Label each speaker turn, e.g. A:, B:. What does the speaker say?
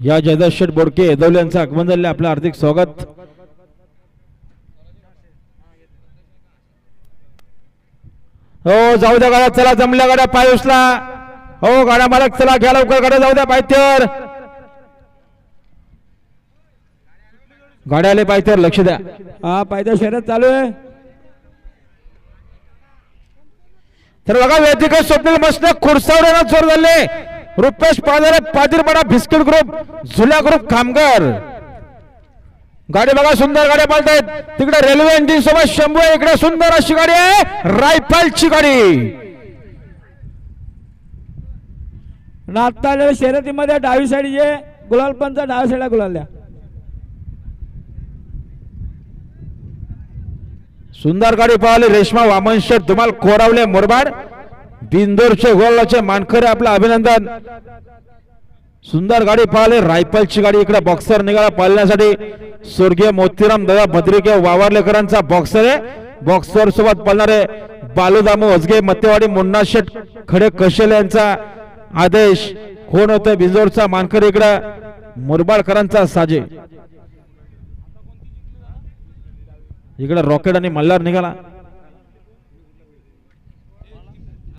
A: या जयदास शेठ बोडके येदवले यांचं आगमन झाले आपलं हार्दिक स्वागत. हो जाऊ द्या गाड्या चला जमल्या गाड्या पाय उचला. हो गाड्या मालक चला घ्या लवकर गाड्या जाऊ द्या पायथ्यावर गाड्या आले पायथ्यावर लक्ष द्या.
B: हा पायथ्या शहरात चालू आहे.
A: तर बघा वेदिका स्वप्नील मस्त खुरसावड्याला जोर झाले रुपेश पादारे पादिरपडा बिस्किट ग्रुप झुल्या ग्रुप कामगार. गाडी बघा सुंदर गाड्या पालतायत. तिकडे रेल्वे इंजिन सोबत शंभू आहे इकडे सुंदर अशी गाडी आहे. रायफलची गाडी.
B: आलेल्या शर्यतीमध्ये डावी साईड जे गुलाल पंच डाव्या साईडला गुलाल द्या
A: सुंदर गाडी पाहिली रेशमा वामन शेठ धुमाल कोरावले मुरबाड. बिंदोरच्या गोलाच्या मानकरे आपलं अभिनंदन. सुंदर गाडी पाहले रायफलची गाडी इकडे बॉक्सर निघाला पाळण्यासाठी. स्वर्गीय मोतीराम दादा भद्रिके वावरलेकरांचा बॉक्सर आहे. बॉक्सर सोबत पळणारे बालूदामू वजगे मत्तेवाडी मुन्ना शेठ खडे कशेल यांचा आदेश. कोण होतोय बिंजोरचा मानकर इकडे मुरबाडकरांचा साजे. इकडे रॉकेट आणि मल्हार निघाला.